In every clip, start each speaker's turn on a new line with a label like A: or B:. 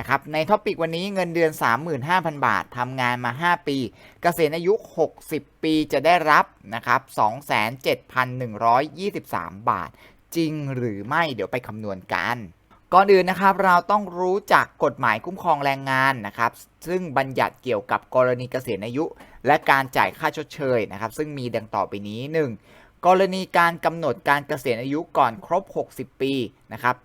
A: นะครับในท็อปิกวันนี้เงินเดือน 35,000 บาททำงานมา 5 ปีเกษียณอายุ 60 ปีจะได้รับนะครับ27,123 บาท จริงหรือไม่เดี๋ยวไปคำนวณกันก่อนอื่นนะครับเราต้องรู้จักกฎหมายคุ้มครองแรงงานนะครับซึ่งบัญญัติเกี่ยวกับกรณีเกษียณอายุ และการจ่ายค่าชดเชยนะครับซึ่งมีดังต่อไปนี้ 1. กรณีการกำหนดการเกษียณอายุก่อนครบ 60 ปีนะครับ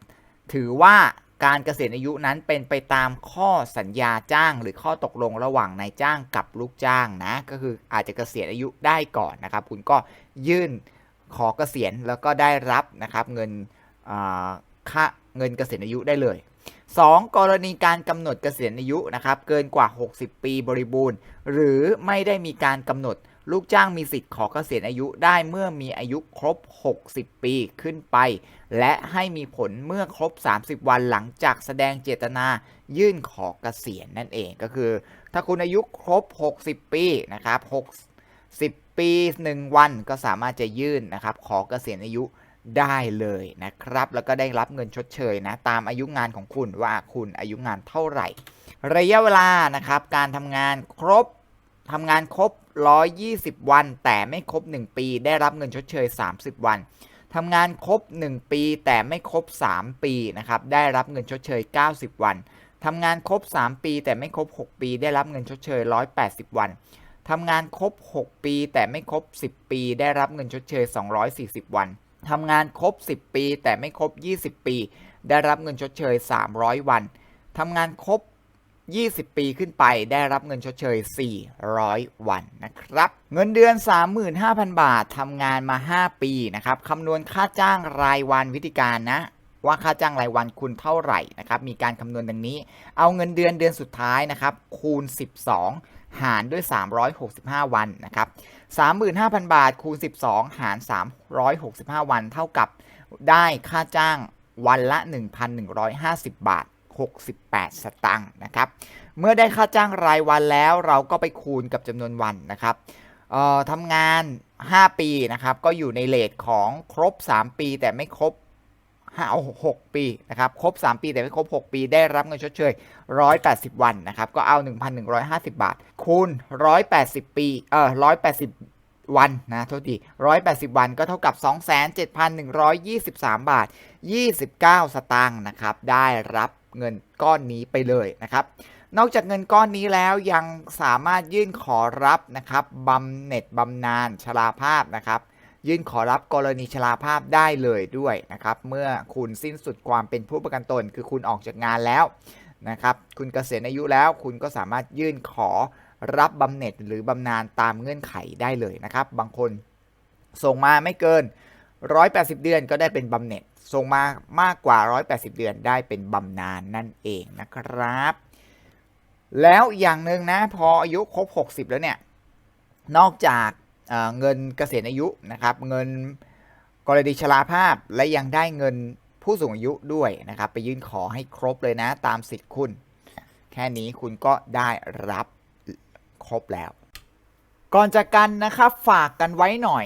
A: ถือว่า การเกษียณอายุนั้นเป็นไปตามข้อสัญญาจ้าง หรือข้อตกลงระหว่างนายจ้างกับลูกจ้างนะ ก็คืออาจจะเกษียณอายุได้ก่อนนะครับ คุณก็ยื่นขอเกษียณแล้วก็ได้รับนะครับเงินค่าเงินเกษียณอายุได้เลย 2. กรณีการกำหนดเกษียณอายุนะครับเกินกว่า 60 ปีบริบูรณ์ หรือไม่ได้มีการกำหนด ลูกจ้างมีสิทธิ์ขอเกษียณอายุได้เมื่อมีอายุครบ 60 ปีขึ้นไป และให้มีผลเมื่อครบ 30 วันหลังจากแสดงเจตนายื่นขอเกษียณนั่นเองก็คือ ถ้าคุณอายุครบ 60 ปีนะครับ60 ปี 1 วันก็สามารถจะยื่นนะครับขอเกษียณอายุได้เลยนะครับ แล้วก็ได้รับเงินชดเชยนะตามอายุงานของคุณว่าคุณอายุงานเท่าไหร่ ระยะเวลานะครับการทำงานครบทำงานครบ 120 วัน แต่ไม่ครบ 1 ปี ได้รับเงินชดเชย 30 วันทำงานครบ 1 ปี แต่ไม่ครบ 3 ปีนะครับได้รับเงินชดเชย 90 วันทำงานครบ 3 ปี แต่ไม่ครบ 6 ปี ได้รับเงินชดเชย 180 วันทำงานครบ 6 ปี แต่ไม่ครบ 10 ปี ได้รับเงินชดเชย 240 วันทำงานครบ 10 ปี แต่ไม่ครบ 20 ปี ได้รับเงินชดเชย 300 วันทำงานครบ 20 ปีขึ้นไปได้รับเงินชดเชย 400 วันนะครับ เงินเดือน 35,000 บาททำงานมา 5 ปีนะครับคำนวณค่าจ้างรายวันวิธีการนะ ว่าค่าจ้างรายวันคุณเท่าไหร่นะครับ มีการคำนวณดังนี้ เอาเงินเดือนเดือนสุดท้ายนะครับ คูณ 12 หารด้วย 365 วันนะครับ 35,000 บาท คูณ 12 หาร 365 วัน เท่ากับได้ค่าจ้างวันละ 1,150 บาท 68 สตางค์นะครับ เมื่อได้ค่าจ้างรายวันแล้วเราก็ไปคูณกับจำนวนวันนะครับออทำงาน 5 ปีนะครับก็อยู่ในเลทของครบ 3 ปี แต่ไม่ครบ5เอา6ปีนะครับครบ 3 ปีแต่ไม่ครบ 6 ปี ได้รับเงินชดเชย 180 วันนะครับก็เอา 1,150 บาท คูณ 180 ปีเออ180 วันนะโทษที180 วันก็เท่ากับ 27,123 บาท 29 สตางค์นะครับได้รับ เงินก้อนนี้ไปเลยนะครับ นอกจากเงินก้อนนี้แล้วยังสามารถยื่นขอรับนะครับบำเหน็จบำนาญชราภาพนะครับ ยื่นขอรับกรณีชราภาพได้เลยด้วยนะครับ เมื่อคุณสิ้นสุดความเป็นผู้ประกันตน คือคุณออกจากงานแล้วนะครับคุณเกษียณอายุแล้วคุณก็สามารถยื่นขอรับบำเหน็จหรือบำนาญตามเงื่อนไขได้เลยนะครับ บางคนส่งมาไม่เกิน 180 เดือนก็ได้เป็นบำเหน็จ ส่งมามากกว่า 180 เดือนได้เป็นบำนาญนั่นเองนะครับ แล้วอย่างหนึ่งนะ พออายุครบ 60 แล้วเนี่ย นอกจากเเงินเกษียณอายุนะครับ เงินกรณีชราภาพและยังได้เงินผู้สูงอายุด้วยนะครับ ไปยื่นขอให้ครบเลยนะ ตามสิทธิ์คุณ แค่นี้คุณก็ได้รับครบแล้ว ก่อนจากกันนะครับฝากกันไว้หน่อย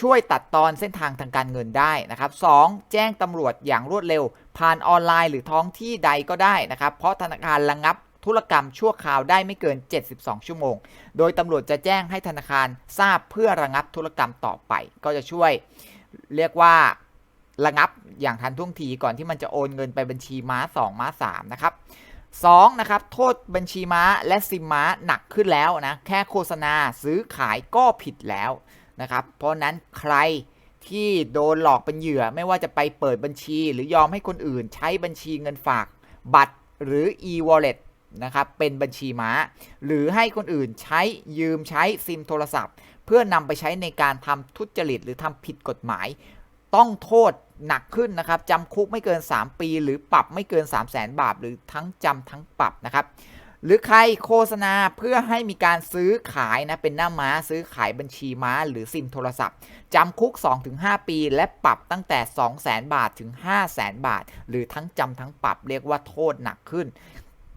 A: ช่วยตัดตอนเส้นทางทางการเงินได้นะครับ 2. แจ้งตำรวจอย่างรวดเร็ว ผ่านออนไลน์หรือท้องที่ใดก็ได้นะครับ เพราะธนาคารระงับธุรกรรมชั่วคราวได้ไม่เกิน 72 ชั่วโมง โดยตำรวจจะแจ้งให้ธนาคารทราบเพื่อระงับธุรกรรมต่อไป ก็จะช่วยเรียกว่าระงับอย่างทันท่วงทีก่อนที่มันจะโอนเงินไปบัญชีม้า 2 ม้า 3 นะครับ 2. นะครับ โทษบัญชีม้าและซิมม้าหนักขึ้นแล้วนะ แค่โฆษณาซื้อขายก็ผิดแล้ว นะครับ เพราะนั้นใครที่โดนหลอกเป็นเหยื่อไม่ว่าจะไปเปิดบัญชี หรือยอมให้คนอื่นใช้บัญชีเงินฝากบัตรหรือ e-wallet นะครับเป็นบัญชีม้า หรือให้คนอื่นใช้ยืมใช้ซิมโทรศัพท์ เพื่อนำไปใช้ในการทำทุจริตหรือทำผิดกฎหมาย ต้องโทษหนักขึ้นนะครับจำคุกไม่เกิน 3 ปี หรือปรับไม่เกิน 3 0 0แสนบาท หรือทั้งจำทั้งปรับนะครับ หรือใครโฆษณาเพื่อให้มีการซื้อขายนะเป็นหน้าม้าซื้อขายบัญชีม้า หรือซิมโทรศัพท์จำคุก 2-5 ปี และปรับตั้งแต่ 2 0 0แสนบาทถึง 5 0 0แสนบาท หรือทั้งจำทั้งปรับเรียกว่าโทษหนักขึ้น